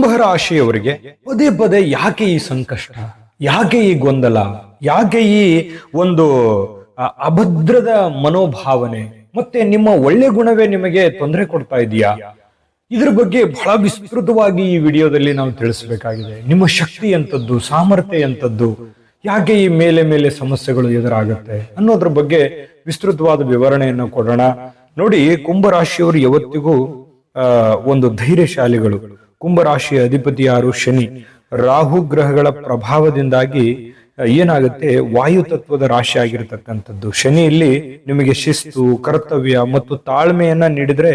ಕುಂಭರಾಶಿಯವರಿಗೆ ಪದೇ ಪದೇ ಯಾಕೆ ಈ ಸಂಕಷ್ಟ? ಯಾಕೆ ಈ ಗೊಂದಲ? ಯಾಕೆ ಈ ಒಂದು ಅಭದ್ರದ ಮನೋಭಾವನೆ? ಮತ್ತೆ ನಿಮ್ಮ ಒಳ್ಳೆ ಗುಣವೇ ನಿಮಗೆ ತೊಂದರೆ ಕೊಡ್ತಾ ಇದೆಯಾ? ಇದ್ರ ಬಗ್ಗೆ ಬಹಳ ವಿಸ್ತೃತವಾಗಿ ಈ ವಿಡಿಯೋದಲ್ಲಿ ನಾವು ತಿಳಿಸಬೇಕಾಗಿದೆ. ನಿಮ್ಮ ಶಕ್ತಿ ಎಂತದ್ದು ಸಾಮರ್ಥ್ಯ ಎಂತದ್ದು ಯಾಕೆ ಈ ಮೇಲೆ ಮೇಲೆ ಸಮಸ್ಯೆಗಳು ಎದುರಾಗುತ್ತೆ? ಅನ್ನೋದ್ರ ಬಗ್ಗೆ ವಿಸ್ತೃತವಾದ ವಿವರಣೆಯನ್ನು ಕೊಡೋಣ. ನೋಡಿ, ಕುಂಭರಾಶಿಯವರು ಯಾವತ್ತಿಗೂ ಒಂದು ಧೈರ್ಯಶಾಲಿಗಳು. ಕುಂಭರಾಶಿಯ ಅಧಿಪತಿ ಯಾರು ಶನಿ. ರಾಹು ಗ್ರಹಗಳ ಪ್ರಭಾವದಿಂದಾಗಿ ಏನಾಗುತ್ತೆ? ವಾಯು ತತ್ವದ ರಾಶಿ ಆಗಿರತಕ್ಕಂಥದ್ದು. ಶನಿಯಲ್ಲಿ ನಿಮಗೆ ಶಿಸ್ತು, ಕರ್ತವ್ಯ ಮತ್ತು ತಾಳ್ಮೆಯನ್ನ ನೀಡಿದ್ರೆ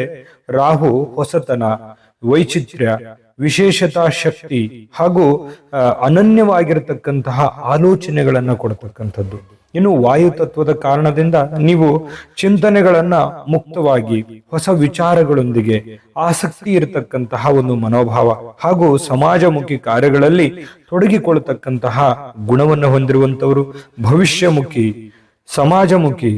ರಾಹು ಹೊಸತನ, ವೈಚಿತ್ರ್ಯ, ವಿಶೇಷತಾ ಶಕ್ತಿ ಹಾಗೂ ಅನನ್ಯವಾಗಿರತಕ್ಕಂತಹ ಆಲೋಚನೆಗಳನ್ನ ಕೊಡತಕ್ಕಂಥದ್ದು. ಇನ್ನು ವಾಯು ತತ್ವದ ಕಾರಣದಿಂದ ನೀವು ಚಿಂತನೆಗಳನ್ನ ಮುಕ್ತವಾಗಿ ಹೊಸ ವಿಚಾರಗಳೊಂದಿಗೆ ಆಸಕ್ತಿ ಇರತಕ್ಕಂತಹ ಒಂದು ಮನೋಭಾವ ಹಾಗೂ ಸಮಾಜಮುಖಿ ಕಾರ್ಯಗಳಲ್ಲಿ ತೊಡಗಿಕೊಳ್ಳತಕ್ಕಂತಹ ಗುಣವನ್ನು ಹೊಂದಿರುವಂತವರು ಭವಿಷ್ಯಮುಖಿ, ಸಮಾಜಮುಖಿ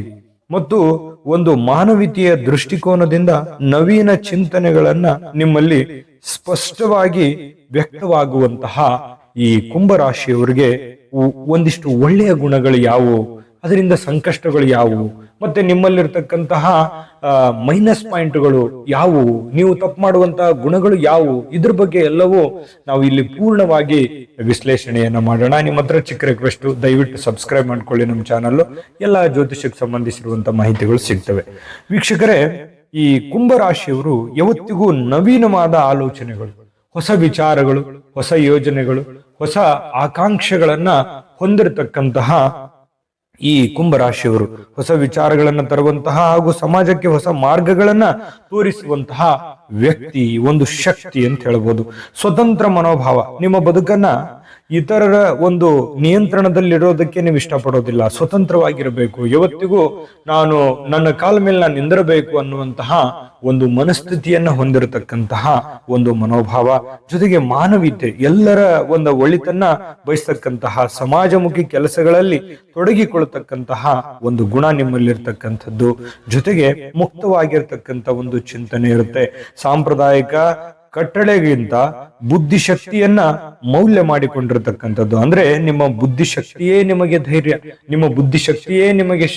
ಮತ್ತು ಒಂದು ಮಾನವೀಯತೆಯ ದೃಷ್ಟಿಕೋನದಿಂದ ನವೀನ ಚಿಂತನೆಗಳನ್ನ ನಿಮ್ಮಲ್ಲಿ ಸ್ಪಷ್ಟವಾಗಿ ವ್ಯಕ್ತವಾಗುವಂತಹ ಈ ಕುಂಭರಾಶಿಯವರಿಗೆ ಒಂದಿಷ್ಟು ಒಳ್ಳೆಯ ಗುಣಗಳು ಯಾವುವು? ಅದರಿಂದ ಸಂಕಷ್ಟಗಳು ಯಾವುವು? ಮತ್ತೆ ನಿಮ್ಮಲ್ಲಿರ್ತಕ್ಕಂತಹ ಮೈನಸ್ ಪಾಯಿಂಟ್ಗಳು ಯಾವುವು? ನೀವು ತಪ್ಪು ಮಾಡುವಂತಹ ಗುಣಗಳು ಯಾವುವು? ಇದ್ರ ಬಗ್ಗೆ ಎಲ್ಲವೂ ನಾವು ಇಲ್ಲಿ ಪೂರ್ಣವಾಗಿ ವಿಶ್ಲೇಷಣೆಯನ್ನ ಮಾಡೋಣ. ನಿಮ್ಮ ಹತ್ರ ಚಿಕ್ಕ ರಿಕ್ವೆಸ್ಟ್ ದಯವಿಟ್ಟು ಸಬ್ಸ್ಕ್ರೈಬ್ ಮಾಡ್ಕೊಳ್ಳಿ ನಮ್ಮ ಚಾನಲ್ ಎಲ್ಲ ಜ್ಯೋತಿಷಕ್ಕೆ ಸಂಬಂಧಿಸಿರುವಂತಹ ಮಾಹಿತಿಗಳು ಸಿಗ್ತವೆ. ವೀಕ್ಷಕರೇ, ಈ ಕುಂಭರಾಶಿಯವರು ಯಾವತ್ತಿಗೂ ನವೀನವಾದ ಆಲೋಚನೆಗಳು. ಹೊಸ ವಿಚಾರಗಳು, ಹೊಸ ಯೋಜನೆಗಳು, ಹೊಸ ಆಕಾಂಕ್ಷೆಗಳನ್ನ ಹೊಂದಿರತಕ್ಕಂತಹ ಈ ಕುಂಭರಾಶಿಯವರು, ಹೊಸ ವಿಚಾರಗಳನ್ನ ತರುವಂತಹ ಹಾಗೂ ಸಮಾಜಕ್ಕೆ ಹೊಸ ಮಾರ್ಗಗಳನ್ನ ತೋರಿಸುವಂತಹ ವ್ಯಕ್ತಿ, ಒಂದು ಶಕ್ತಿ ಅಂತ ಹೇಳ್ಬೋದು. ಸ್ವತಂತ್ರ ಮನೋಭಾವ, ನಿಮ್ಮ ಬದುಕನ್ನ ಇತರರ ಒಂದು ನಿಯಂತ್ರಣದಲ್ಲಿರೋದಕ್ಕೆ ನೀವು ಇಷ್ಟಪಡೋದಿಲ್ಲ. ಸ್ವತಂತ್ರವಾಗಿರಬೇಕು. ಯಾವತ್ತಿಗೂ ನಾನು ನನ್ನ ಕಾಲ ಮೇಲೆ ನಾನು ನಿಂದಿರಬೇಕು ಅನ್ನುವಂತಹ ಒಂದು ಮನಸ್ಥಿತಿಯನ್ನ ಹೊಂದಿರತಕ್ಕಂತಹ ಒಂದು ಮನೋಭಾವ, ಜೊತೆಗೆ ಮಾನವೀಯತೆ, ಎಲ್ಲರ ಒಂದು ಒಳಿತನ್ನ ಬಯಸ್ತಕ್ಕಂತಹ ಸಮಾಜಮುಖಿ ಕೆಲಸಗಳಲ್ಲಿ ತೊಡಗಿಕೊಳ್ಳತಕ್ಕಂತಹ ಒಂದು ಗುಣ ನಿಮ್ಮಲ್ಲಿರ್ತಕ್ಕಂಥದ್ದು. ಜೊತೆಗೆ ಮುಕ್ತವಾಗಿರ್ತಕ್ಕಂಥ ಒಂದು ಚಿಂತನೆ ಇರುತ್ತೆ. ಸಾಂಪ್ರದಾಯಿಕ ಕಟ್ಟಳೆಗಿಂತ ಬುದ್ಧಿಶಕ್ತಿಯನ್ನ ಮೌಲ್ಯ ಮಾಡಿಕೊಂಡಿರತಕ್ಕಂಥದ್ದು. ಅಂದ್ರೆ ನಿಮ್ಮ ಬುದ್ಧಿಶಕ್ತಿಯೇ ನಿಮಗೆ ಧೈರ್ಯ ನಿಮ್ಮ ಬುದ್ಧಿಶಕ್ತಿಯೇ ನಿಮಗೆ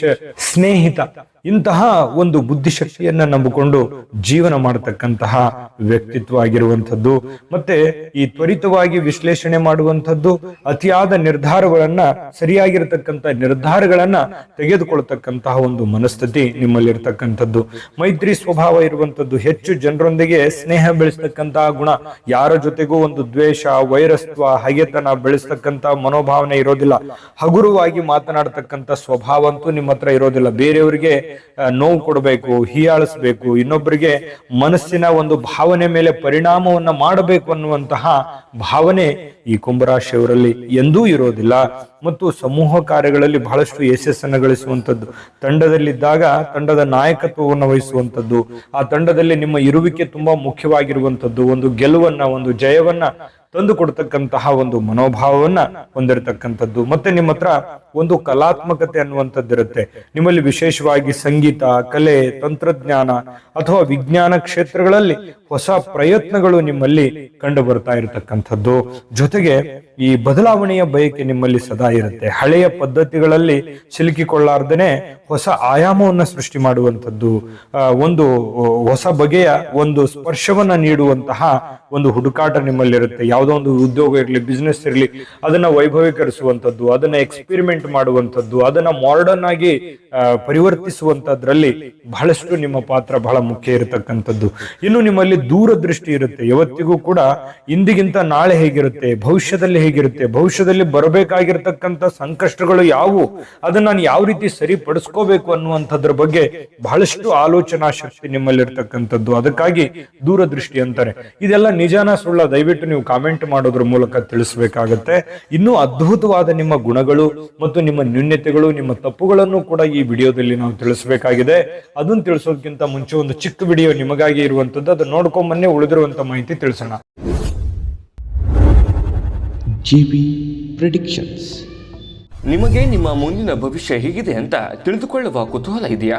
ಸ್ನೇಹಿತ. ಇಂತಹ ಒಂದು ಬುದ್ಧಿಶಕ್ತಿಯನ್ನ ನಂಬಿಕೊಂಡು ಜೀವನ ಮಾಡತಕ್ಕಂತಹ ವ್ಯಕ್ತಿತ್ವ ಆಗಿರುವಂಥದ್ದು ಮತ್ತೆ ಈ ತ್ವರಿತವಾಗಿ ವಿಶ್ಲೇಷಣೆ ಮಾಡುವಂಥದ್ದು, ಅತಿಯಾದ ನಿರ್ಧಾರಗಳನ್ನ ಸರಿಯಾಗಿರತಕ್ಕಂತ ನಿರ್ಧಾರಗಳನ್ನ ತೆಗೆದುಕೊಳ್ತಕ್ಕಂತಹ ಒಂದು ಮನಸ್ಥಿತಿ ನಿಮ್ಮಲ್ಲಿರ್ತಕ್ಕಂಥದ್ದು. ಮೈತ್ರಿ ಸ್ವಭಾವ ಇರುವಂತದ್ದು ಹೆಚ್ಚು ಜನರೊಂದಿಗೆ ಸ್ನೇಹ ಬೆಳೆಸ್ತಕ್ಕಂತಹ ಗುಣ, ಯಾರ ಜೊತೆಗೂ ಒಂದು ದ್ವೇಷ, ವೈರಸ್ತ್ವ, ಹಗೆತನ ಬೆಳೆಸ್ತಕ್ಕಂತ ಮನೋಭಾವನೆ ಇರೋದಿಲ್ಲ. ಹಗುರವಾಗಿ ಮಾತನಾಡತಕ್ಕಂತ ಸ್ವಭಾವ ಅಂತೂ ನಿಮ್ಮ ಹತ್ರ ಇರೋದಿಲ್ಲ. ಬೇರೆಯವರಿಗೆ ನೋವು ಕೊಡಬೇಕು, ಹೀಯಾಳಿಸ್ಬೇಕು ಇನ್ನೊಬ್ಬರಿಗೆ ಮನಸ್ಸಿನ ಒಂದು ಭಾವನೆ ಮೇಲೆ ಪರಿಣಾಮವನ್ನ ಮಾಡಬೇಕು ಅನ್ನುವಂತಹ ಭಾವನೆ ಈ ಕುಂಭರಾಶಿಯವರಲ್ಲಿ ಎಂದೂ ಇರೋದಿಲ್ಲ. ಮತ್ತು ಸಮೂಹ ಕಾರ್ಯಗಳಲ್ಲಿ ಬಹಳಷ್ಟು ಯಶಸ್ಸನ್ನು ಗಳಿಸುವಂತದ್ದು ತಂಡದಲ್ಲಿದ್ದಾಗ ತಂಡದ ನಾಯಕತ್ವವನ್ನು ವಹಿಸುವಂತದ್ದು ಆ ತಂಡದಲ್ಲಿ ನಿಮ್ಮ ಇರುವಿಕೆ ತುಂಬಾ ಮುಖ್ಯವಾಗಿರುವಂತದ್ದು ಒಂದು ಗೆಲುವನ್ನ, ಒಂದು ಜಯವನ್ನ ತಂದು ಕೊಡ್ತಕ್ಕಂತಹ ಒಂದು ಮನೋಭಾವವನ್ನ ಹೊಂದಿರತಕ್ಕಂಥದ್ದು. ಮತ್ತೆ ನಿಮ್ಮ ಹತ್ರ ಒಂದು ಕಲಾತ್ಮಕತೆ ಅನ್ನುವಂಥದ್ದು ಇರುತ್ತೆ. ನಿಮ್ಮಲ್ಲಿ ವಿಶೇಷವಾಗಿ ಸಂಗೀತ, ಕಲೆ, ತಂತ್ರಜ್ಞಾನ ಅಥವಾ ವಿಜ್ಞಾನ ಕ್ಷೇತ್ರಗಳಲ್ಲಿ ಹೊಸ ಪ್ರಯತ್ನಗಳು ನಿಮ್ಮಲ್ಲಿ ಕಂಡು ಬರ್ತಾ ಇರತಕ್ಕಂಥದ್ದು. ಜೊತೆಗೆ ಈ ಬದಲಾವಣೆಯ ಬಯಕೆ ನಿಮ್ಮಲ್ಲಿ ಸದಾ ಇರುತ್ತೆ. ಹಳೆಯ ಪದ್ಧತಿಗಳಲ್ಲಿ ಸಿಲುಕಿಕೊಳ್ಳಾರ್ದೇನೆ ಹೊಸ ಆಯಾಮವನ್ನ ಸೃಷ್ಟಿ ಮಾಡುವಂಥದ್ದು. ಒಂದು ಹೊಸ ಬಗೆಯ ಒಂದು ಸ್ಪರ್ಶವನ್ನ ನೀಡುವಂತಹ ಒಂದು ಹುಡುಕಾಟ ನಿಮ್ಮಲ್ಲಿರುತ್ತೆ. ಯಾವುದೋ ಒಂದು ಉದ್ಯೋಗ ಇರಲಿ ಬಿಸ್ನೆಸ್ ಇರಲಿ, ಅದನ್ನ ವೈಭವೀಕರಿಸುವಂತದ್ದು ಅದನ್ನ ಎಕ್ಸ್ಪೆರಿಮೆಂಟ್ ಮಾಡುವಂತದ್ದು ಅದನ್ನ ಮಾಡರ್ನ್ ಆಗಿ ಪರಿವರ್ತಿಸುವಂಥದ್ರಲ್ಲಿ ಬಹಳಷ್ಟು ನಿಮ್ಮ ಪಾತ್ರ ಬಹಳ ಮುಖ್ಯ ಇರತಕ್ಕಂಥದ್ದು. ಇನ್ನು ನಿಮ್ಮಲ್ಲಿ ದೂರದೃಷ್ಟಿ ಇರುತ್ತೆ. ಯಾವತ್ತಿಗೂ ಕೂಡ ಇಂದಿಗಿಂತ ನಾಳೆ ಹೇಗಿರುತ್ತೆ, ಭವಿಷ್ಯದಲ್ಲಿ ಹೇಗಿರುತ್ತೆ, ಭವಿಷ್ಯದಲ್ಲಿ ಬರಬೇಕಾಗಿರ್ತಕ್ಕಂಥ ಸಂಕಷ್ಟಗಳು ಯಾವುವು, ಅದನ್ನ ನಾನು ಯಾವ ರೀತಿ ಸರಿಪಡಿಸ್ಕೋಬೇಕು ಅನ್ನುವಂಥದ್ರ ಬಗ್ಗೆ ಬಹಳಷ್ಟು ಆಲೋಚನಾ ಶಕ್ತಿ ನಿಮ್ಮಲ್ಲಿರ್ತಕ್ಕಂಥದ್ದು. ಅದಕ್ಕಾಗಿ ದೂರದೃಷ್ಟಿ ಅಂತಾರೆ. ಇದೆಲ್ಲ ನಿಜಾನ ಸುಳ್ಳ, ದಯವಿಟ್ಟು ನೀವು ಕಾಮೆಂಟ್ ಮಾಡೋದ್ರ ಮೂಲಕ ತಿಳಿಸಬೇಕಾಗತ್ತೆ. ಇನ್ನೂ ಅದ್ಭುತವಾದ ನಿಮ್ಮ ಗುಣಗಳು ಮತ್ತು ನಿಮ್ಮ ನ್ಯೂನ್ಯತೆಗಳು ನಿಮ್ಮ ತಪ್ಪುಗಳನ್ನು ಕೂಡ ಈ ವಿಡಿಯೋದಲ್ಲಿ ನಾವು ತಿಳಿಸಬೇಕಾಗಿದೆ. ಅದನ್ನ ತಿಳಿಸೋದಕ್ಕಿಂತ ಮುಂಚೆ ಒಂದು ಚಿಕ್ಕ ವಿಡಿಯೋ ನಿಮಗಾಗಿ ಇರುವಂತದ್ದು ಅದು ನೋಡ್ಕೊಂಬನ್ನೇ ಬನ್ನಿ ಉಳಿದಿರುವಂತ ಮಾಹಿತಿ ತಿಳಿಸೋಣ. ಜಿಬಿ ಪ್ರಿಡಿಕ್ಷನ್ಸ್ ನಿಮಗೆ ನಿಮ್ಮ ಮುಂದಿನ ಭವಿಷ್ಯ ಹೇಗಿದೆ ಅಂತ ತಿಳಿದುಕೊಳ್ಳುವ ಕುತೂಹಲ ಇದೆಯಾ?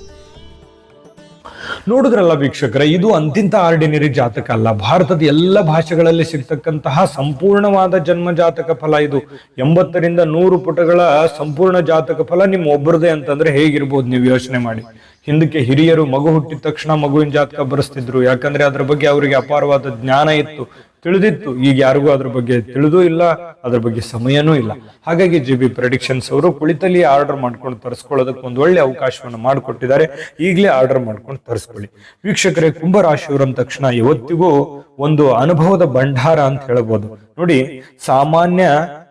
ನೋಡಿದ್ರಲ್ಲ ವೀಕ್ಷಕರ, ಇದು ಅಂತಿಂತ ಆರ್ಡಿನರಿ ಜಾತಕ ಅಲ್ಲ. ಭಾರತದ ಎಲ್ಲ ಭಾಷೆಗಳಲ್ಲಿ ಸಿಗ್ತಕ್ಕಂತಹ ಸಂಪೂರ್ಣವಾದ ಜನ್ಮ ಜಾತಕ ಫಲ ಇದು. ಎಂಬತ್ತರಿಂದ ನೂರು ಪುಟಗಳ ಸಂಪೂರ್ಣ ಜಾತಕ ಫಲ ನಿಮ್ಮ ಒಬ್ಬರದೇ ಅಂತಂದ್ರೆ ಹೇಗಿರ್ಬೋದು ನೀವು ಯೋಚನೆ ಮಾಡಿ. ಹಿಂದಕ್ಕೆ ಹಿರಿಯರು ಮಗು ಹುಟ್ಟಿದ ತಕ್ಷಣ ಮಗುವಿನ ಜಾತಕ ಬರೆಸ್ತಿದ್ರು. ಯಾಕಂದ್ರೆ ಅದ್ರ ಬಗ್ಗೆ ಅವರಿಗೆ ಅಪಾರವಾದ ಜ್ಞಾನ ಇತ್ತು. ತಿಳಿದಿತ್ತು. ಈಗ ಯಾರಿಗೂ ಅದ್ರ ಬಗ್ಗೆ ತಿಳಿದೂ ಇಲ್ಲ, ಅದ್ರ ಬಗ್ಗೆ ಸಮಯನೂ ಇಲ್ಲ. ಹಾಗಾಗಿ ಜಿ ಬಿ ಪ್ರೆಡಿಕ್ಷನ್ಸ್ ಅವರು ಕುಳಿತಲ್ಲಿ ಆರ್ಡರ್ ಮಾಡ್ಕೊಂಡು ತರಿಸ್ಕೊಳ್ಳೋದಕ್ಕೆ ಒಂದು ಒಳ್ಳೆ ಅವಕಾಶವನ್ನು ಮಾಡಿಕೊಟ್ಟಿದ್ದಾರೆ. ಈಗಲೇ ಆರ್ಡರ್ ಮಾಡ್ಕೊಂಡು ತರಿಸ್ಕೊಳ್ಳಿ. ವೀಕ್ಷಕರೇ ಕುಂಭರಾಶಿಯವರು ಅಂದ ತಕ್ಷಣ ಇವತ್ತಿಗೂ ಒಂದು ಅನುಭವದ ಭಂಡಾರ ಅಂತ ಹೇಳ್ಬೋದು. ನೋಡಿ, ಸಾಮಾನ್ಯ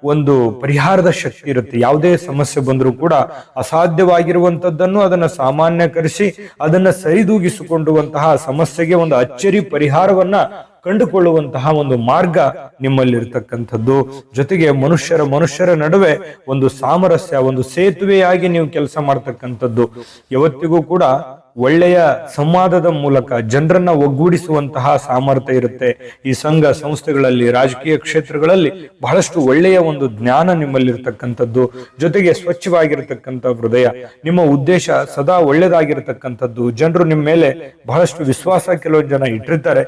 ಒಂದು ಪರಿಹಾರದ ಶಕ್ತಿ ಇರುತ್ತೆ. ಯಾವುದೇ ಸಮಸ್ಯೆ ಬಂದರೂ ಕೂಡ ಅಸಾಧ್ಯವಾಗಿರುವಂತದ್ದನ್ನು ಅದನ್ನ ಸಾಮಾನ್ಯಕರಿಸಿ, ಅದನ್ನ ಸರಿದೂಗಿಸಿಕೊಂಡುವಂತಹ ಸಮಸ್ಯೆಗೆ ಒಂದು ಅಚ್ಚರಿ ಪರಿಹಾರವನ್ನ ಕಂಡುಕೊಳ್ಳುವಂತಹ ಒಂದು ಮಾರ್ಗ ನಿಮ್ಮಲ್ಲಿರ್ತಕ್ಕಂಥದ್ದು. ಜೊತೆಗೆ ಮನುಷ್ಯರ ಮನುಷ್ಯರ ನಡುವೆ ಒಂದು ಸಾಮರಸ್ಯ, ಒಂದು ಸೇತುವೆಯಾಗಿ ನೀವು ಕೆಲಸ ಮಾಡ್ತಕ್ಕಂಥದ್ದು. ಯಾವತ್ತಿಗೂ ಕೂಡ ಒಳ್ಳೆಯ ಸಂವಾದದ ಮೂಲಕ ಜನರನ್ನ ಒಗ್ಗೂಡಿಸುವಂತಹ ಸಾಮರ್ಥ್ಯ ಇರುತ್ತೆ. ಈ ಸಂಘ ಸಂಸ್ಥೆಗಳಲ್ಲಿ, ರಾಜಕೀಯ ಕ್ಷೇತ್ರಗಳಲ್ಲಿ ಬಹಳಷ್ಟು ಒಳ್ಳೆಯ ಒಂದು ಜ್ಞಾನ ನಿಮ್ಮಲ್ಲಿರ್ತಕ್ಕಂಥದ್ದು. ಜೊತೆಗೆ ಸ್ವಚ್ಛವಾಗಿರತಕ್ಕಂಥ ಹೃದಯ. ನಿಮ್ಮ ಉದ್ದೇಶ ಸದಾ ಒಳ್ಳೇದಾಗಿರತಕ್ಕಂಥದ್ದು ಜನರು ನಿಮ್ಮ ಮೇಲೆ ಬಹಳಷ್ಟು ವಿಶ್ವಾಸ ಕೆಲವೊಂದು ಜನ ಇಟ್ಟಿರ್ತಾರೆ.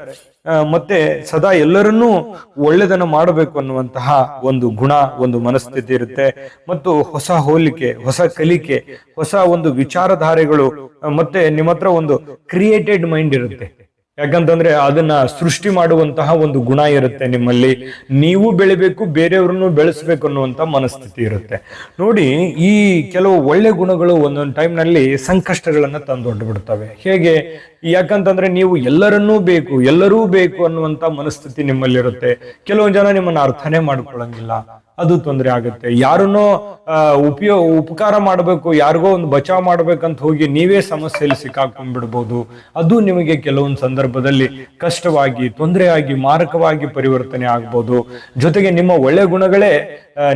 ಮತ್ತೆ ಸದಾ ಎಲ್ಲರನ್ನೂ ಒಳ್ಳೆದನ್ನು ಮಾಡಬೇಕು ಅನ್ನುವಂತಹ ಒಂದು ಗುಣ, ಒಂದು ಮನಸ್ಥಿತಿ ಇರುತ್ತೆ. ಮತ್ತು ಹೊಸ ಹೋಲಿಕೆ, ಹೊಸ ಕಲಿಕೆ, ಹೊಸ ಒಂದು ವಿಚಾರಧಾರೆಗಳು ಮತ್ತೆ ನಿಮ್ಮ ಹತ್ರ ಒಂದು ಕ್ರಿಯೇಟೆಡ್ ಮೈಂಡ್ ಇರುತ್ತೆ. ಯಾಕಂತಂದ್ರೆ ಅದನ್ನ ಸೃಷ್ಟಿ ಮಾಡುವಂತಹ ಒಂದು ಗುಣ ಇರುತ್ತೆ ನಿಮ್ಮಲ್ಲಿ. ನೀವು ಬೆಳಿಬೇಕು, ಬೇರೆಯವ್ರನ್ನು ಬೆಳೆಸ್ಬೇಕು ಅನ್ನುವಂತ ಮನಸ್ಥಿತಿ ಇರುತ್ತೆ. ನೋಡಿ, ಈ ಕೆಲವು ಒಳ್ಳೆ ಗುಣಗಳು ಒಂದೊಂದು ಟೈಮ್ನಲ್ಲಿ ನಲ್ಲಿ ಸಂಕಷ್ಟಗಳನ್ನ ತಂದೊಡ್ಡು ಬಿಡ್ತವೆ ಹೇಗೆ? ಯಾಕಂತಂದ್ರೆ ನೀವು ಎಲ್ಲರನ್ನೂ ಬೇಕು, ಎಲ್ಲರೂ ಬೇಕು ಅನ್ನುವಂತ ಮನಸ್ಥಿತಿ ನಿಮ್ಮಲ್ಲಿರುತ್ತೆ. ಕೆಲವೊಂದು ಜನ ನಿಮ್ಮನ್ನ ಅರ್ಥನೇ ಮಾಡ್ಕೊಳಂಗಿಲ್ಲ. ಅದು ತೊಂದರೆ ಆಗುತ್ತೆ. ಯಾರನ್ನೋ ಉಪಯೋಗ ಉಪಕಾರ ಮಾಡಬೇಕು, ಯಾರಿಗೋ ಒಂದು ಬಚಾವ್ ಮಾಡ್ಬೇಕಂತ ಹೋಗಿ ನೀವೇ ಸಮಸ್ಯೆಯಲ್ಲಿ ಸಿಕ್ಕಾಕೊಂಡ್ಬಿಡ್ಬೋದು. ಅದು ನಿಮಗೆ ಕೆಲವೊಂದು ಸಂದರ್ಭದಲ್ಲಿ ಕಷ್ಟವಾಗಿ, ತೊಂದರೆಯಾಗಿ, ಮಾರಕವಾಗಿ ಪರಿವರ್ತನೆ ಆಗ್ಬೋದು. ಜೊತೆಗೆ ನಿಮ್ಮ ಒಳ್ಳೆ ಗುಣಗಳೇ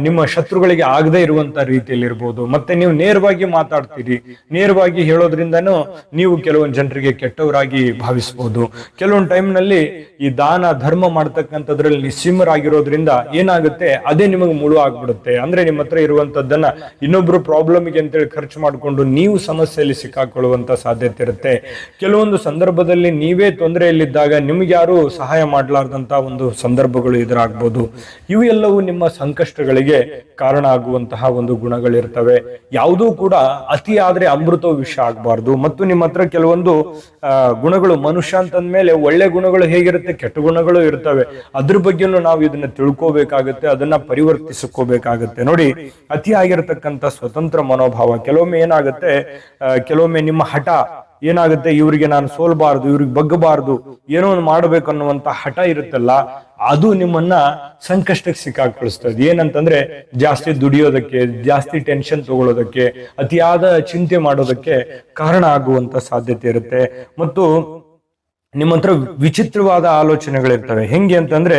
ನಿಮ್ಮ ಶತ್ರುಗಳಿಗೆ ಆಗದೆ ಇರುವಂತ ರೀತಿಯಲ್ಲಿ ಇರ್ಬೋದು ಮತ್ತೆ ನೀವು ನೇರವಾಗಿ ಮಾತಾಡ್ತೀರಿ. ನೇರವಾಗಿ ಹೇಳೋದ್ರಿಂದನೂ ನೀವು ಕೆಲವೊಂದು ಜನರಿಗೆ ಕೆಟ್ಟವರಾಗಿ ಭಾವಿಸ್ಬೋದು. ಕೆಲವೊಂದು ಟೈಮ್ನಲ್ಲಿ ನಲ್ಲಿ ಈ ದಾನ, ಧರ್ಮ ಮಾಡ್ತಕ್ಕಂಥದ್ರಲ್ಲಿ ನಿಸ್ಸೀಮರಾಗಿರೋದ್ರಿಂದ ಏನಾಗುತ್ತೆ, ಅದೇ ನಿಮಗೆ ಮುಳು ಆಗ್ಬಿಡುತ್ತೆ. ಅಂದ್ರೆ ನಿಮ್ಮ ಹತ್ರ ಇರುವಂತದ್ದನ್ನ ಇನ್ನೊಬ್ರು ಪ್ರಾಬ್ಲಮ್ಗೆ ಅಂತೇಳಿ ಖರ್ಚು ಮಾಡಿಕೊಂಡು ನೀವು ಸಮಸ್ಯೆಯಲ್ಲಿ ಸಿಕ್ಕಾಕೊಳ್ಳುವಂತ ಸಾಧ್ಯತೆ ಇರುತ್ತೆ. ಕೆಲವೊಂದು ಸಂದರ್ಭದಲ್ಲಿ ನೀವೇ ತೊಂದರೆಯಲ್ಲಿದ್ದಾಗ ನಿಮ್ಗೆ ಯಾರು ಸಹಾಯ ಮಾಡಲಾರ್ದಂತ ಒಂದು ಸಂದರ್ಭಗಳು ಎದುರಾಗ್ಬೋದು. ಇವು ಎಲ್ಲವೂ ನಿಮ್ಮ ಸಂಕಷ್ಟಗಳಿಗೆ ಕಾರಣ ಆಗುವಂತಹ ಒಂದು ಗುಣಗಳಿರ್ತವೆ. ಯಾವುದೂ ಕೂಡ ಅತಿ ಆದ್ರೆ ಅಮೃತ ವಿಷ ಆಗಬಾರ್ದು. ಮತ್ತು ನಿಮ್ಮ ಹತ್ರ ಕೆಲವೊಂದು ಗುಣಗಳು ಮನುಷ್ಯ ಅಂತಂದ್ಮೇಲೆ ಒಳ್ಳೆ ಗುಣಗಳು ಹೇಗಿರುತ್ತೆ, ಕೆಟ್ಟ ಗುಣಗಳು ಇರ್ತವೆ. ಅದ್ರ ಬಗ್ಗೆನೂ ನಾವು ಇದನ್ನ ತಿಳ್ಕೋಬೇಕಾಗತ್ತೆ. ಅದನ್ನ ಪರಿವರ್ತಿಸ್ಕೋಬೇಕಾಗತ್ತೆ ನೋಡಿ, ಅತಿ ಆಗಿರತಕ್ಕಂತ ಸ್ವತಂತ್ರ ಮನೋಭಾವ. ಕೆಲವೊಮ್ಮೆ ಏನಾಗುತ್ತೆ ಕೆಲವೊಮ್ಮೆ ನಿಮ್ಮ ಹಠ ಏನಾಗುತ್ತೆ, ಇವರಿಗೆ ನಾನು ಸೋಲ್ಬಾರ್ದು, ಇವ್ರಿಗೆ ಬಗ್ಗಬಾರ್ದು, ಏನೋ ಒಂದು ಮಾಡ್ಬೇಕು ಅನ್ನುವಂತ ಹಠ ಇರುತ್ತಲ್ಲ, ಅದು ನಿಮ್ಮನ್ನ ಸಂಕಷ್ಟಕ್ಕೆ ಸಿಕ್ಕಾಕೊಳಿಸ್ತದೆ ಏನಂತಂದ್ರೆ, ಜಾಸ್ತಿ ದುಡಿಯೋದಕ್ಕೆ, ಜಾಸ್ತಿ ಟೆನ್ಷನ್ ತಗೊಳ್ಳೋದಕ್ಕೆ, ಅತಿಯಾದ ಚಿಂತೆ ಮಾಡೋದಕ್ಕೆ ಕಾರಣ ಆಗುವಂತ ಸಾಧ್ಯತೆ ಇರುತ್ತೆ. ಮತ್ತು ನಿಮ್ಮ ಹತ್ರ ವಿಚಿತ್ರವಾದ ಆಲೋಚನೆಗಳಿರ್ತವೆ. ಹೆಂಗೆ ಅಂತಂದ್ರೆ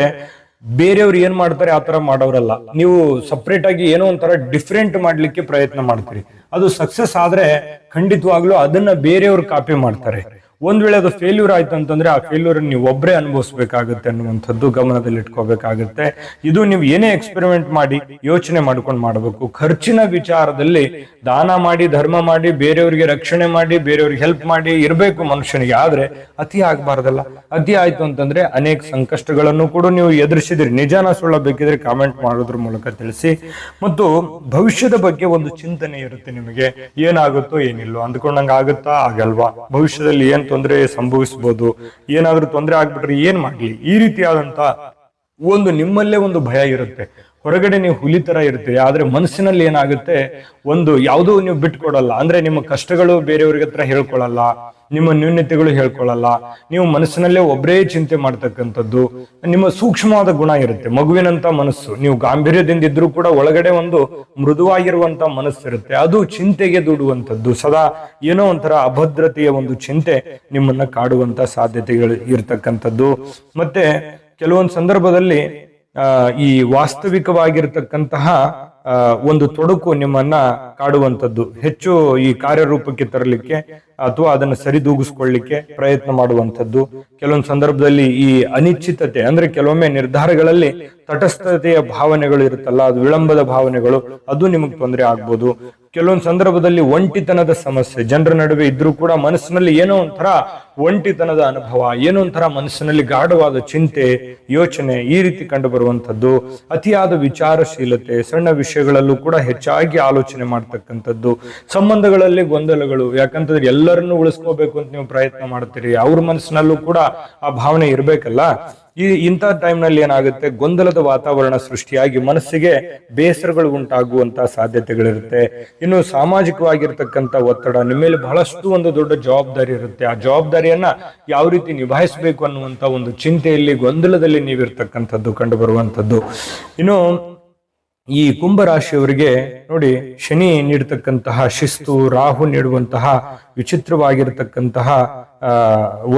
ಬೇರೆಯವ್ರು ಏನ್ ಮಾಡ್ತಾರೆ ಆ ತರ ಮಾಡೋರಲ್ಲ. ನೀವು ಸಪ್ರೇಟ್ ಆಗಿ ಏನೋ ಒಂಥರ ಡಿಫ್ರೆಂಟ್ ಮಾಡ್ಲಿಕ್ಕೆ ಪ್ರಯತ್ನ ಮಾಡ್ತೀರಿ. ಅದು ಸಕ್ಸಸ್ ಆದ್ರೆ ಖಂಡಿತವಾಗ್ಲೂ ಅದನ್ನ ಬೇರೆಯವ್ರು ಕಾಪಿ ಮಾಡ್ತಾರೆ. ಒಂದ್ ವೇಳೆ ಅದು ಫೇಲ್ಯೂರ್ ಆಯ್ತು ಅಂತಂದ್ರೆ ಆ ಫೇಲ್ಯೂರ್ ನೀವು ಒಬ್ಬರೇ ಅನುಭವಿಸ್ಬೇಕಾಗುತ್ತೆ ಅನ್ನುವಂಥದ್ದು ಗಮನದಲ್ಲಿ ಇಟ್ಕೋಬೇಕಾಗುತ್ತೆ. ಇದು ನೀವು ಏನೇ ಎಕ್ಸ್ಪೆರಿಮೆಂಟ್ ಮಾಡಿ ಯೋಚನೆ ಮಾಡ್ಕೊಂಡು ಮಾಡಬೇಕು. ಖರ್ಚಿನ ವಿಚಾರದಲ್ಲಿ ದಾನ ಮಾಡಿ, ಧರ್ಮ ಮಾಡಿ, ಬೇರೆಯವರಿಗೆ ರಕ್ಷಣೆ ಮಾಡಿ, ಬೇರೆಯವ್ರಿಗೆ ಹೆಲ್ಪ್ ಮಾಡಿ ಇರಬೇಕು ಮನುಷ್ಯನಿಗೆ. ಆದ್ರೆ ಅತಿ ಆಗ್ಬಾರ್ದಲ್ಲ. ಅತಿ ಆಯ್ತು ಅಂತಂದ್ರೆ ಅನೇಕ ಸಂಕಷ್ಟಗಳನ್ನು ಕೂಡ ನೀವು ಎದುರಿಸಿದಿರಿ. ನಿಜಾನ ಸುಳ್ಳ ಬೇಕಿದ್ರೆ ಕಾಮೆಂಟ್ ಮಾಡೋದ್ರ ಮೂಲಕ ತಿಳಿಸಿ. ಮತ್ತು ಭವಿಷ್ಯದ ಬಗ್ಗೆ ಒಂದು ಚಿಂತನೆ ಇರುತ್ತೆ ನಿಮಗೆ. ಏನಾಗುತ್ತೋ ಏನಿಲ್ಲೋ ಅಂದ್ಕೊಂಡಂಗ ಆಗುತ್ತಾ ಆಗಲ್ವಾ? ಭವಿಷ್ಯದಲ್ಲಿ ಏನ್ ತೊಂದರೆ ಸಂಭವಿಸಬಹುದು ಏನಾದ್ರೂ ತೊಂದರೆ ಆಗ್ಬಿಟ್ರೆ ಏನ್ ಮಾಡ್ಲಿ? ಈ ರೀತಿಯಾದಂತ ಒಂದು ನಿಮ್ಮಲ್ಲೇ ಒಂದು ಭಯ ಇರುತ್ತೆ. ಹೊರಗಡೆ ನೀವು ಹುಲಿ ತರ ಇರ್ತೀರಿ, ಆದ್ರೆ ಮನಸ್ಸಿನಲ್ಲಿ ಏನಾಗುತ್ತೆ? ಒಂದು ಯಾವುದೂ ನೀವು ಬಿಟ್ಕೊಡಲ್ಲ. ಅಂದ್ರೆ ನಿಮ್ಮ ಕಷ್ಟಗಳು ಬೇರೆಯವ್ರಿಗೆ ಹತ್ರ ಹೇಳ್ಕೊಳಲ್ಲ, ನಿಮ್ಮ ನ್ಯೂನ್ಯತೆಗಳು ಹೇಳ್ಕೊಳಲ್ಲ. ನೀವು ಮನಸ್ಸಿನಲ್ಲೇ ಒಬ್ಬರೇ ಚಿಂತೆ ಮಾಡ್ತಕ್ಕಂಥದ್ದು, ನಿಮ್ಮ ಸೂಕ್ಷ್ಮವಾದ ಗುಣ ಇರುತ್ತೆ. ಮಗುವಿನಂತ ಮನಸ್ಸು. ನೀವು ಗಾಂಭೀರ್ಯದಿಂದ ಇದ್ರೂ ಕೂಡ ಒಳಗಡೆ ಒಂದು ಮೃದುವಾಗಿರುವಂತ ಮನಸ್ಸಿರುತ್ತೆ. ಅದು ಚಿಂತೆಗೆ ದೂಡುವಂಥದ್ದು. ಸದಾ ಏನೋ ಒಂಥರ ಅಭದ್ರತೆಯ ಒಂದು ಚಿಂತೆ ನಿಮ್ಮನ್ನ ಕಾಡುವಂತ ಸಾಧ್ಯತೆಗಳು ಇರ್ತಕ್ಕಂಥದ್ದು. ಮತ್ತೆ ಕೆಲವೊಂದು ಸಂದರ್ಭದಲ್ಲಿ ಈ ವಾಸ್ತವಿಕವಾಗಿರ್ತಕ್ಕಂತಹ ಒಂದು ತೊಡಕು ನಿಮ್ಮನ್ನ ಕಾಡುವಂಥದ್ದು. ಹೆಚ್ಚು ಈ ಕಾರ್ಯರೂಪಕ್ಕೆ ತರಲಿಕ್ಕೆ ಅಥವಾ ಅದನ್ನು ಸರಿದೂಗಿಸ್ಕೊಳ್ಳಿಕ್ಕೆ ಪ್ರಯತ್ನ ಮಾಡುವಂಥದ್ದು. ಕೆಲವೊಂದು ಸಂದರ್ಭದಲ್ಲಿ ಈ ಅನಿಶ್ಚಿತತೆ, ಅಂದ್ರೆ ಕೆಲವೊಮ್ಮೆ ನಿರ್ಧಾರಗಳಲ್ಲಿ ತಟಸ್ಥತೆಯ ಭಾವನೆಗಳು ಇರುತ್ತಲ್ಲ, ಅದು ವಿಳಂಬದ ಭಾವನೆಗಳು, ಅದು ನಿಮಗೆ ತೊಂದರೆ ಆಗ್ಬೋದು. ಕೆಲವೊಂದು ಸಂದರ್ಭದಲ್ಲಿ ಒಂಟಿತನದ ಸಮಸ್ಯೆ, ಜನರ ನಡುವೆ ಇದ್ರೂ ಕೂಡ ಮನಸ್ಸಿನಲ್ಲಿ ಏನೋ ಒಂಥರ ಒಂಟಿತನದ ಅನುಭವ, ಏನೋ ಒಂಥರ ಮನಸ್ಸಿನಲ್ಲಿ ಗಾಢವಾದ ಚಿಂತೆ, ಯೋಚನೆ ಈ ರೀತಿ ಕಂಡು ಬರುವಂಥದ್ದು ಅತಿಯಾದ ವಿಚಾರಶೀಲತೆ, ಸಣ್ಣ ವಿಷಯಗಳಲ್ಲೂ ಕೂಡ ಹೆಚ್ಚಾಗಿ ಆಲೋಚನೆ ಮಾಡ್ತಕ್ಕಂಥದ್ದು. ಸಂಬಂಧಗಳಲ್ಲಿ ಗೊಂದಲಗಳು, ಯಾಕಂತಂದ್ರೆ ಎಲ್ಲರನ್ನೂ ಉಳಿಸ್ಕೋಬೇಕು ಅಂತ ನೀವು ಪ್ರಯತ್ನ ಮಾಡ್ತೀರಿ. ಅವ್ರ ಮನಸ್ಸಿನಲ್ಲೂ ಕೂಡ ಆ ಭಾವನೆ ಇರಬೇಕಲ್ಲ? ಈ ಇಂಥ ಟೈಮ್ನಲ್ಲಿ ಏನಾಗುತ್ತೆ? ಗೊಂದಲದ ವಾತಾವರಣ ಸೃಷ್ಟಿಯಾಗಿ ಮನಸ್ಸಿಗೆ ಬೇಸರಗಳು ಉಂಟಾಗುವಂತ ಸಾಧ್ಯತೆಗಳಿರುತ್ತೆ. ಇನ್ನು ಸಾಮಾಜಿಕವಾಗಿರ್ತಕ್ಕಂಥ ಒತ್ತಡ, ನಿಮ್ಮ ಮೇಲೆ ಬಹಳಷ್ಟು ಒಂದು ದೊಡ್ಡ ಜವಾಬ್ದಾರಿ ಇರುತ್ತೆ. ಆ ಜವಾಬ್ದಾರಿಯನ್ನ ಯಾವ ರೀತಿ ನಿಭಾಯಿಸಬೇಕು ಅನ್ನುವಂತ ಒಂದು ಚಿಂತೆಯಲ್ಲಿ, ಗೊಂದಲದಲ್ಲಿ ನೀವಿರ್ತಕ್ಕಂಥದ್ದು ಕಂಡು ಬರುವಂಥದ್ದು ಇನ್ನು ಈ ಕುಂಭರಾಶಿಯವರಿಗೆ ನೋಡಿ, ಶನಿ ನೀಡತಕ್ಕಂತಹ ಶಿಸ್ತು, ರಾಹು ನೀಡುವಂತಹ ವಿಚಿತ್ರವಾಗಿರತಕ್ಕಂತಹ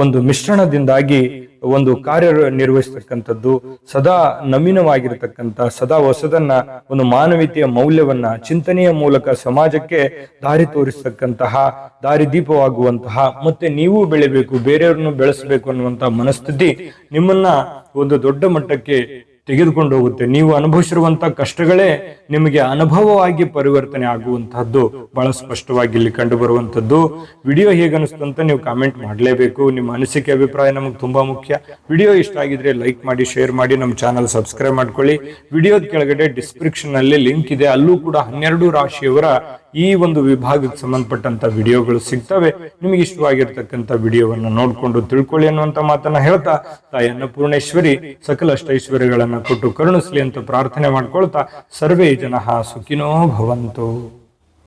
ಒಂದು ಮಿಶ್ರಣದಿಂದಾಗಿ ಒಂದು ಕಾರ್ಯ ನಿರ್ವಹಿಸತಕ್ಕಂಥದ್ದು ಸದಾ ನವೀನವಾಗಿರತಕ್ಕಂಥ, ಸದಾ ಹೊಸದನ್ನ, ಒಂದು ಮಾನವೀಯತೆಯ ಮೌಲ್ಯವನ್ನ, ಚಿಂತನೆಯ ಮೂಲಕ ಸಮಾಜಕ್ಕೆ ದಾರಿ ತೋರಿಸ್ತಕ್ಕಂತಹ, ದಾರಿ ದೀಪವಾಗುವಂತಹ, ಮತ್ತೆ ನೀವು ಬೆಳಿಬೇಕು, ಬೇರೆಯವ್ರನ್ನು ಬೆಳೆಸಬೇಕು ಅನ್ನುವಂತಹ ಮನಸ್ಥಿತಿ ನಿಮ್ಮನ್ನ ಒಂದು ದೊಡ್ಡ ಮಟ್ಟಕ್ಕೆ ತೆಗೆದುಕೊಂಡು ಹೋಗುತ್ತೆ. ನೀವು ಅನುಭವಿಸಿರುವಂತಹ ಕಷ್ಟಗಳೇ ನಿಮಗೆ ಅನುಭವವಾಗಿ ಪರಿವರ್ತನೆ ಆಗುವಂತಹದ್ದು. ಬಹಳ ಸ್ಪಷ್ಟವಾಗಿ ಇಲ್ಲಿ ಕಂಡು ಬರುವಂತದ್ದು ವಿಡಿಯೋ ಹೇಗನ್ನಿಸ್ತು ಅಂತ ನೀವು ಕಾಮೆಂಟ್ ಮಾಡಲೇಬೇಕು. ನಿಮ್ಮ ಅನಿಸಿಕೆ, ಅಭಿಪ್ರಾಯ ನಮಗೆ ತುಂಬಾ ಮುಖ್ಯ. ವಿಡಿಯೋ ಇಷ್ಟ ಆಗಿದ್ರೆ ಲೈಕ್ ಮಾಡಿ ಶೇರ್ ಮಾಡಿ, ನಮ್ಮ ಚಾನಲ್ ಸಬ್ಸ್ಕ್ರೈಬ್ ಮಾಡ್ಕೊಳ್ಳಿ. ವಿಡಿಯೋದ ಕೆಳಗಡೆ ಡಿಸ್ಕ್ರಿಪ್ಷನ್ ಅಲ್ಲಿ ಲಿಂಕ್ ಇದೆ. ಅಲ್ಲೂ ಕೂಡ ಹನ್ನೆರಡು ರಾಶಿಯವರ ಈ ಒಂದು ವಿಭಾಗಕ್ಕೆ ಸಂಬಂಧಪಟ್ಟಂತ ವಿಡಿಯೋಗಳು ಸಿಗ್ತವೆ. ನಿಮಗೆ ಇಷ್ಟವಾಗಿರ್ತಕ್ಕಂತ ವಿಡಿಯೋವನ್ನ ನೋಡ್ಕೊಂಡು ತಿಳ್ಕೊಳ್ಳಿ ಅನ್ನುವಂತ ಮಾತನ್ನ ಹೇಳ್ತಾ, ತಾಯಿ ಅನ್ನಪೂರ್ಣೇಶ್ವರಿ ಸಕಲ ಕೊಟ್ಟು ಕರುಣಿಸ್ಲಿ ಅಂತ ಪ್ರಾರ್ಥನೆ ಮಾಡ್ಕೊಳ್ತಾ, ಸರ್ವೇ ಜನ ಸುಖಿನೋ ಭವಂತು.